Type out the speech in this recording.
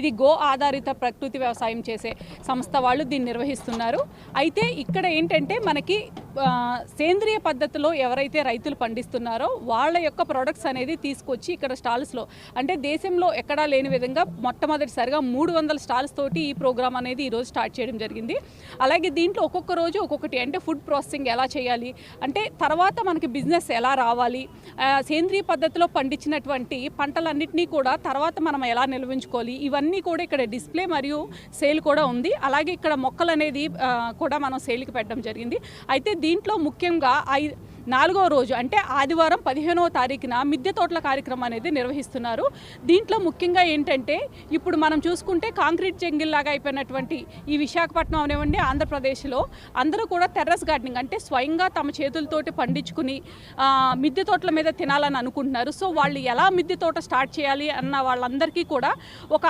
ఇది గో ఆధారిత ప్రకృతి వ్యవసాయం చేసే సంస్థ వాళ్ళు దీన్ని నిర్వహిస్తున్నారు. అయితే ఇక్కడ ఏంటంటే మనకి సేంద్రియ పద్ధతిలో ఎవరైతే రైతులు పండిస్తున్నారో వాళ్ళ యొక్క ప్రొడక్ట్స్ అనేది తీసుకొచ్చి ఇక్కడ స్టాల్స్లో అంటే దేశంలో ఎక్కడా లేని విధంగా మొట్టమొదటిసారిగా మూడు వందల స్టాల్స్ తోటి ఈ ప్రోగ్రామ్ అనేది ఈరోజు స్టార్ట్ చేయడం జరిగింది. అలాగే దీంట్లో ఒక్కొక్క రోజు ఒక్కొక్కటి అంటే ఫుడ్ ప్రాసెసింగ్ ఎలా చేయాలి అంటే తర్వాత మనకి బిజినెస్ ఎలా రావాలి సేంద్రియ పద్ధతిలో పండించినటువంటి పంటలన్నింటినీ కూడా తర్వాత మనం ఎలా నిల్వించుకోవాలి ఇవన్నీ కూడా ఇక్కడ డిస్ప్లే మరియు సేల్ కూడా ఉంది. అలాగే ఇక్కడ మొక్కలు అనేది కూడా మనం సేల్కి పెట్టడం జరిగింది. అయితే దీంట్లో ముఖ్యంగా ఐ నాలుగో రోజు అంటే ఆదివారం పదిహేనవ తారీఖున మిద్దె తోటల కార్యక్రమం అనేది నిర్వహిస్తున్నారు. దీంట్లో ముఖ్యంగా ఏంటంటే ఇప్పుడు మనం చూసుకుంటే కాంక్రీట్ జంగిల్లాగా అయిపోయినటువంటి ఈ విశాఖపట్నం అనేవండి ఆంధ్రప్రదేశ్లో అందరూ కూడా టెర్రస్ గార్డెనింగ్ అంటే స్వయంగా తమ చేతులతోటి పండించుకుని మిద్దె తోటల మీద తినాలని అనుకుంటున్నారు. సో వాళ్ళు ఎలా మిద్దె తోట స్టార్ట్ చేయాలి అన్న వాళ్ళందరికీ కూడా ఒక